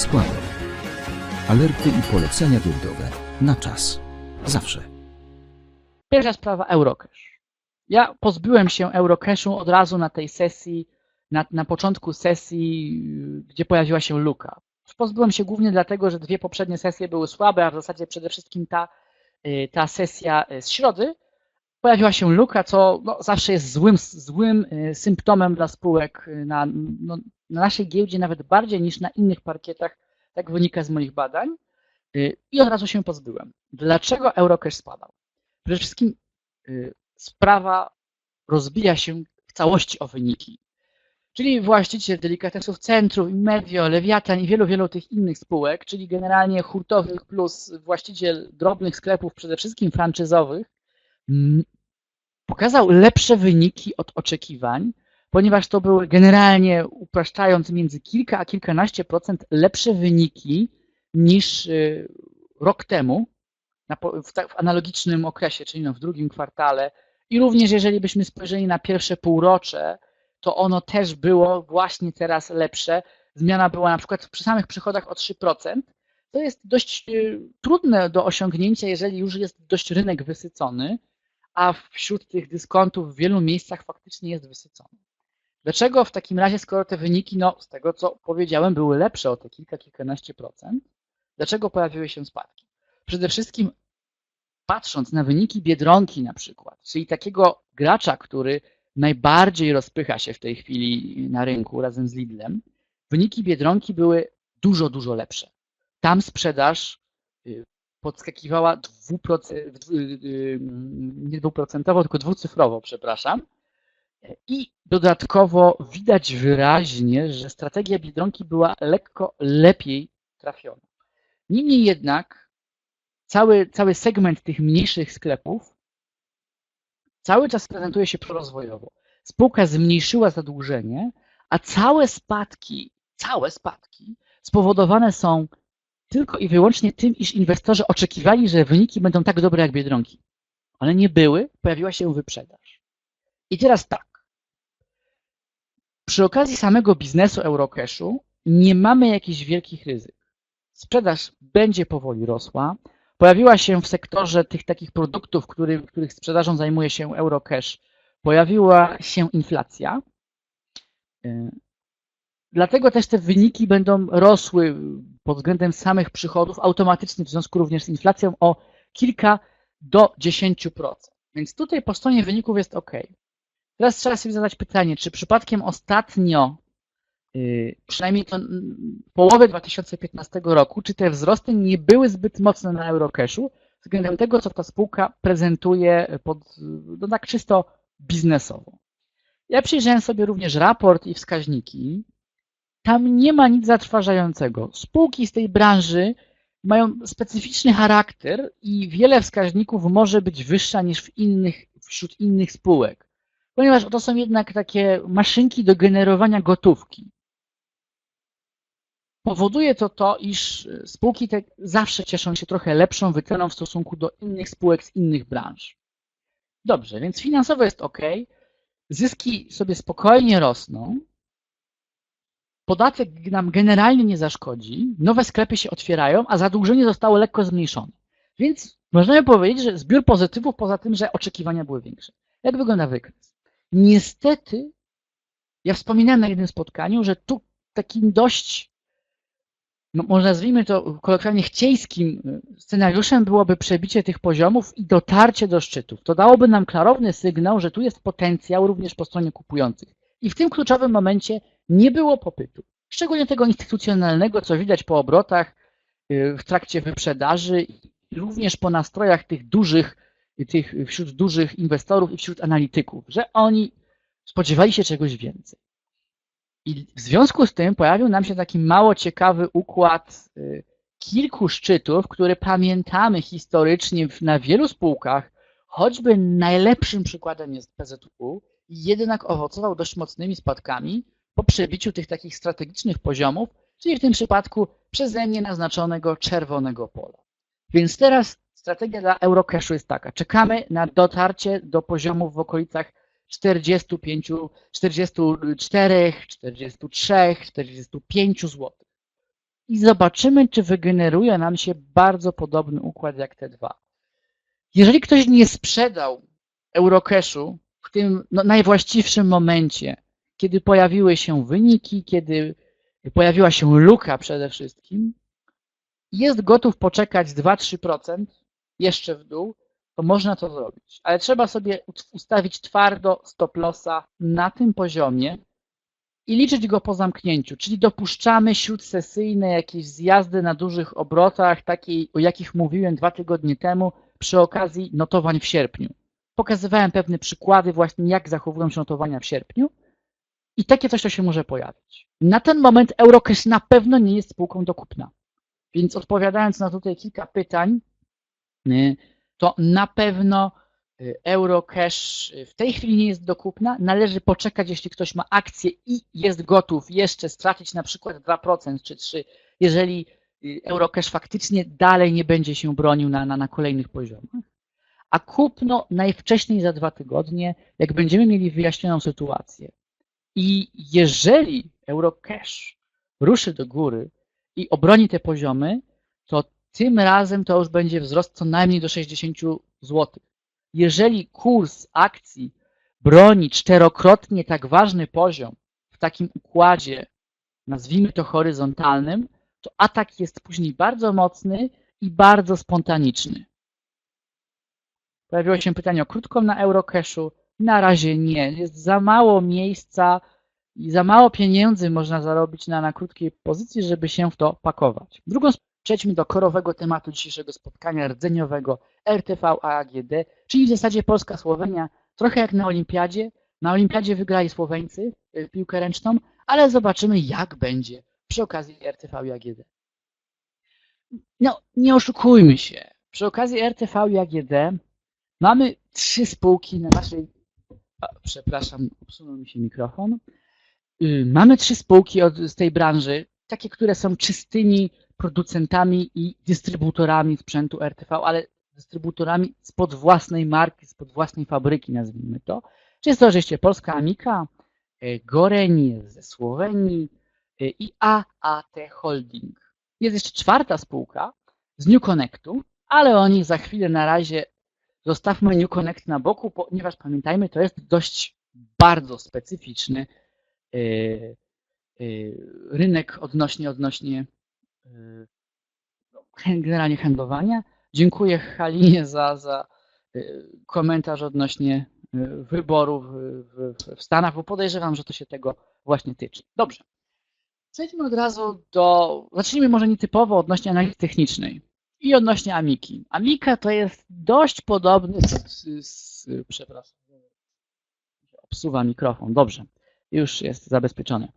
składek. Alerty i polecenia giełdowe na czas. Zawsze. Pierwsza sprawa Eurocash. Ja pozbyłem się Eurocashu od razu na tej sesji, na, na początku sesji, gdzie pojawiła się luka. Pozbyłem się głównie dlatego, że dwie poprzednie sesje były słabe, a w zasadzie przede wszystkim ta, yy, ta sesja yy, z środy pojawiła się luka, co no, zawsze jest złym, złym yy, symptomem dla spółek na, no, na naszej giełdzie, nawet bardziej niż na innych parkietach, tak wynika z moich badań. Yy, I od razu się pozbyłem. Dlaczego Eurocash spadał? Przede wszystkim y, sprawa rozbija się w całości o wyniki. Czyli właściciel delikatesów Centrum, Medio, Lewiatan i wielu, wielu tych innych spółek, czyli generalnie hurtownik plus właściciel drobnych sklepów, przede wszystkim franczyzowych, pokazał lepsze wyniki od oczekiwań, ponieważ to były generalnie, upraszczając, między kilka a kilkanaście procent lepsze wyniki niż y, rok temu, w analogicznym okresie, czyli no w drugim kwartale. I również jeżeli byśmy spojrzeli na pierwsze półrocze, to ono też było właśnie teraz lepsze. Zmiana była na przykład przy samych przychodach o 3%. To jest dość y, trudne do osiągnięcia, jeżeli już jest dość rynek wysycony, a wśród tych dyskontów w wielu miejscach faktycznie jest wysycony. Dlaczego w takim razie, skoro te wyniki, no z tego co powiedziałem, były lepsze o te kilka, kilkanaście procent, dlaczego pojawiły się spadki? Przede wszystkim patrząc na wyniki Biedronki na przykład, czyli takiego gracza, który najbardziej rozpycha się w tej chwili na rynku razem z Lidlem, wyniki Biedronki były dużo, dużo lepsze. Tam sprzedaż y, podskakiwała dwuproce- w dwu- y, nie dwuprocentowo, tylko dwucyfrowo, przepraszam. I dodatkowo widać wyraźnie, że strategia Biedronki była lekko lepiej trafiona. Niemniej jednak cały, cały segment tych mniejszych sklepów cały czas prezentuje się prorozwojowo. Spółka zmniejszyła zadłużenie, a całe spadki, całe spadki spowodowane są tylko i wyłącznie tym, iż inwestorzy oczekiwali, że wyniki będą tak dobre jak Biedronki. Ale nie były, pojawiła się wyprzedaż. I teraz tak. Przy okazji samego biznesu Eurocashu nie mamy jakichś wielkich ryzyk. Sprzedaż będzie powoli rosła. Pojawiła się w sektorze tych takich produktów, który, których sprzedażą zajmuje się Eurocash, pojawiła się inflacja. Y, Dlatego też te wyniki będą rosły pod względem samych przychodów automatycznie w związku również z inflacją o kilka do 10%. Więc tutaj po stronie wyników jest ok. Teraz trzeba sobie zadać pytanie, czy przypadkiem ostatnio, yy, przynajmniej to mm, w połowie 2015 roku, czy te wzrosty nie były zbyt mocne na Eurocashu względem tego, co ta spółka prezentuje pod, no tak czysto biznesowo. Ja przyjrzałem sobie również raport i wskaźniki. Tam nie ma nic zatrważającego. Spółki z tej branży mają specyficzny charakter i wiele wskaźników może być wyższa niż w innych, wśród innych spółek, ponieważ to są jednak takie maszynki do generowania gotówki. Powoduje to to, iż spółki te zawsze cieszą się trochę lepszą wyceną w stosunku do innych spółek z innych branż. Dobrze, więc finansowo jest ok, zyski sobie spokojnie rosną, podatek nam generalnie nie zaszkodzi, nowe sklepy się otwierają, a zadłużenie zostało lekko zmniejszone. Więc możemy powiedzieć, że zbiór pozytywów poza tym, że oczekiwania były większe. Jak wygląda wykres? Niestety, ja wspominałem na jednym spotkaniu, że tu takim dość, no może nazwijmy to kolokwialnie chcieńskim scenariuszem byłoby przebicie tych poziomów i dotarcie do szczytów. To dałoby nam klarowny sygnał, że tu jest potencjał również po stronie kupujących. I w tym kluczowym momencie nie było popytu. Szczególnie tego instytucjonalnego, co widać po obrotach y, w trakcie wyprzedaży również po nastrojach tych dużych, tych wśród dużych inwestorów i wśród analityków, że oni spodziewali się czegoś więcej. I w związku z tym pojawił nam się taki mało ciekawy układ y, kilku szczytów, które pamiętamy historycznie na wielu spółkach, choćby najlepszym przykładem jest PZU, jednak owocował dość mocnymi spadkami po przebiciu tych takich strategicznych poziomów, czyli w tym przypadku przeze mnie naznaczonego czerwonego pola. Więc teraz strategia dla Eurocashu jest taka. Czekamy na dotarcie do poziomów w okolicach 45, 44, 43, 45 zł. i zobaczymy, czy wygeneruje nam się bardzo podobny układ jak te dwa. Jeżeli ktoś nie sprzedał Eurocashu w tym no, najwłaściwszym momencie, kiedy pojawiły się wyniki, kiedy pojawiła się luka przede wszystkim, jest gotów poczekać 2-3% jeszcze w dół, to można to zrobić. Ale trzeba sobie ustawić twardo stop lossa na tym poziomie i liczyć go po zamknięciu, czyli dopuszczamy śródsesyjne jakieś zjazdy na dużych obrotach, takiej, o jakich mówiłem dwa tygodnie temu przy okazji notowań w sierpniu. Pokazywałem pewne przykłady właśnie, jak zachowują się notowania w sierpniu i takie coś to się może pojawić. Na ten moment Eurocash na pewno nie jest spółką do kupna. Więc odpowiadając na tutaj kilka pytań, to na pewno y, Eurocash w tej chwili nie jest do kupna. Należy poczekać, jeśli ktoś ma akcję i jest gotów jeszcze stracić na przykład 2% czy 3%, jeżeli y, Eurocash faktycznie dalej nie będzie się bronił na, na, na kolejnych poziomach. A kupno najwcześniej za dwa tygodnie, jak będziemy mieli wyjaśnioną sytuację. I jeżeli Eurocash ruszy do góry i obroni te poziomy, to tym razem to już będzie wzrost co najmniej do 60 zł. Jeżeli kurs akcji broni czterokrotnie tak ważny poziom w takim układzie, nazwijmy to horyzontalnym, to atak jest później bardzo mocny i bardzo spontaniczny. Pojawiło się pytanie o krótką na Eurocashu. Na razie nie. Jest za mało miejsca i za mało pieniędzy można zarobić na, na krótkiej pozycji, żeby się w to pakować. Drugą przejdźmy do korowego tematu dzisiejszego spotkania rdzeniowego RTV AGD, czyli w zasadzie Polska-Słowenia, trochę jak na Olimpiadzie. Na Olimpiadzie wygrali Słoweńcy y, piłkę ręczną, ale zobaczymy jak będzie przy okazji RTV i AGD. No, nie oszukujmy się. Przy okazji RTV i AGD mamy trzy spółki na naszej... O, przepraszam, obsunął mi się mikrofon. Y, mamy trzy spółki od, z tej branży, takie, które są czystymi producentami i dystrybutorami sprzętu RTV, ale dystrybutorami spod własnej marki, spod własnej fabryki, nazwijmy to. Czyli jest to oczywiście Polska Amika, y, Goreń ze Słowenii y, i AAT Holding. Jest jeszcze czwarta spółka z New Connectu, ale o nich za chwilę na razie zostawmy New Connect na boku, ponieważ pamiętajmy, to jest dość bardzo specyficzny y, rynek odnośnie, odnośnie generalnie handlowania. Dziękuję Halinie za, za komentarz odnośnie wyborów w, w Stanach, bo podejrzewam, że to się tego właśnie tyczy. Dobrze. Przejdźmy od razu do. Zacznijmy może nietypowo odnośnie analizy technicznej i odnośnie Amiki. Amika to jest dość podobny. Z, z, przepraszam. Obsuwa mikrofon. Dobrze już jest zabezpieczony.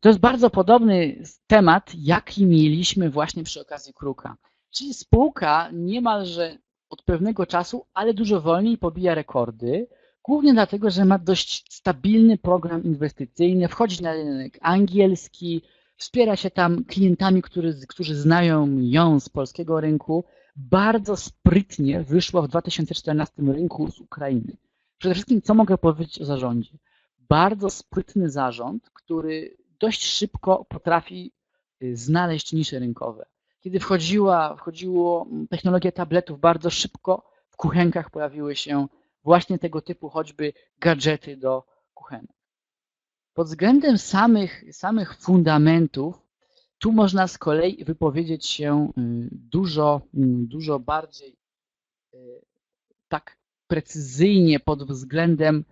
To jest bardzo podobny temat, jaki mieliśmy właśnie przy okazji Kruka. Czyli spółka niemalże od pewnego czasu, ale dużo wolniej pobija rekordy, głównie dlatego, że ma dość stabilny program inwestycyjny, wchodzi na rynek angielski, wspiera się tam klientami, którzy, którzy znają ją z polskiego rynku. Bardzo sprytnie wyszło w 2014 rynku z Ukrainy. Przede wszystkim, co mogę powiedzieć o zarządzie? Bardzo sprytny zarząd, który dość szybko potrafi y, znaleźć nisze rynkowe. Kiedy wchodziła, wchodziło technologia tabletów, bardzo szybko w kuchenkach pojawiły się właśnie tego typu choćby gadżety do kuchenek. Pod względem samych, samych fundamentów, tu można z kolei wypowiedzieć się y, dużo, y, dużo bardziej tak precyzyjnie pod względem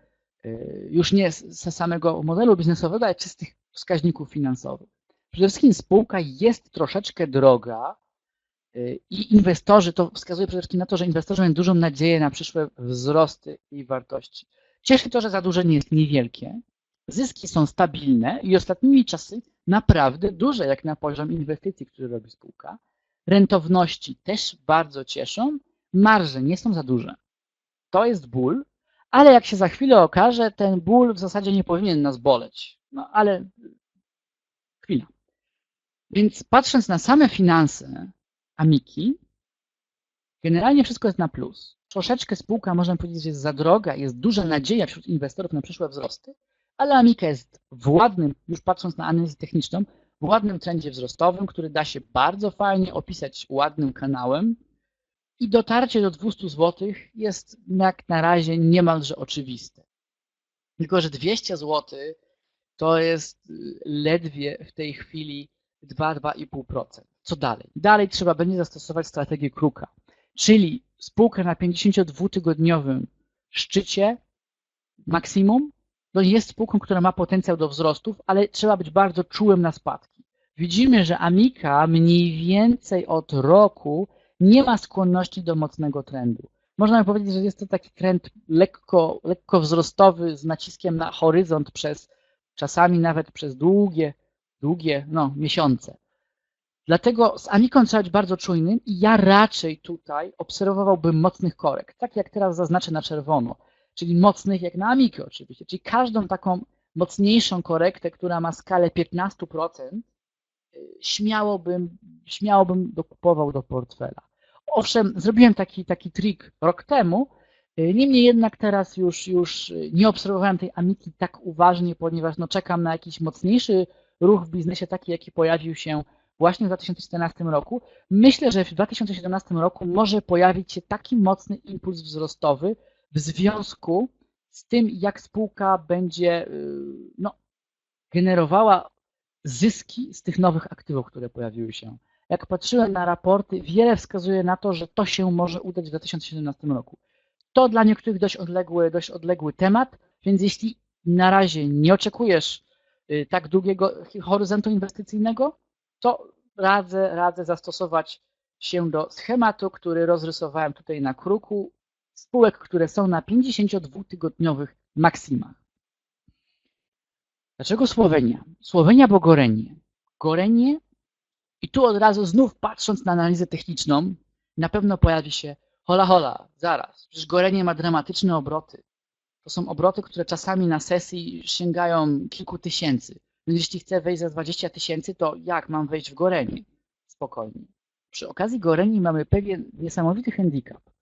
już nie z samego modelu biznesowego, ale czystych wskaźników finansowych. Przede wszystkim spółka jest troszeczkę droga y, i inwestorzy, to wskazuje przede wszystkim na to, że inwestorzy mają dużą nadzieję na przyszłe wzrosty i wartości. Cieszy to, że zadłużenie jest niewielkie, zyski są stabilne i ostatnimi czasy naprawdę duże, jak na poziom inwestycji, który robi spółka. Rentowności też bardzo cieszą, marże nie są za duże. To jest ból, ale jak się za chwilę okaże, ten ból w zasadzie nie powinien nas boleć. No ale chwila. Więc patrząc na same finanse Amiki, generalnie wszystko jest na plus. Troszeczkę spółka, można powiedzieć, że jest za droga, jest duża nadzieja wśród inwestorów na przyszłe wzrosty, ale Amika jest władnym, już patrząc na analizę techniczną, w ładnym trendzie wzrostowym, który da się bardzo fajnie opisać ładnym kanałem i dotarcie do 200 zł jest jak na razie niemalże oczywiste. Tylko, że 200 zł to jest y, ledwie w tej chwili 2-2,5%. Co dalej? Dalej trzeba będzie zastosować strategię kruka, czyli spółkę na 52-tygodniowym szczycie maksimum, to jest spółką, która ma potencjał do wzrostów, ale trzeba być bardzo czułym na spadki. Widzimy, że Amika mniej więcej od roku nie ma skłonności do mocnego trendu. Można powiedzieć, że jest to taki trend lekko, lekko wzrostowy z naciskiem na horyzont przez czasami nawet przez długie, długie no, miesiące. Dlatego z Amiką trzeba być bardzo czujnym i ja raczej tutaj obserwowałbym mocnych korek, tak jak teraz zaznaczę na czerwono, czyli mocnych jak na Amikę oczywiście, czyli każdą taką mocniejszą korektę, która ma skalę 15%, śmiało bym, śmiało bym dokupował do portfela. Owszem, zrobiłem taki, taki trik rok temu, niemniej jednak teraz już, już nie obserwowałem tej Amiki tak uważnie, ponieważ no czekam na jakiś mocniejszy ruch w biznesie, taki jaki pojawił się właśnie w 2014 roku. Myślę, że w 2017 roku może pojawić się taki mocny impuls wzrostowy w związku z tym, jak spółka będzie no, generowała zyski z tych nowych aktywów, które pojawiły się. Jak patrzyłem na raporty, wiele wskazuje na to, że to się może udać w 2017 roku. To dla niektórych dość odległy, dość odległy temat, więc jeśli na razie nie oczekujesz tak długiego horyzontu inwestycyjnego, to radzę, radzę zastosować się do schematu, który rozrysowałem tutaj na kruku, spółek, które są na 52-tygodniowych maksimach. Dlaczego Słowenia? Słowenia, bo Gorenie. Gorenie i tu od razu znów patrząc na analizę techniczną, na pewno pojawi się hola hola, zaraz, przecież Gorenie ma dramatyczne obroty. To są obroty, które czasami na sesji sięgają kilku tysięcy. Więc jeśli chcę wejść za 20 tysięcy, to jak mam wejść w Gorenie? Spokojnie. Przy okazji Goreni mamy pewien niesamowity handicap.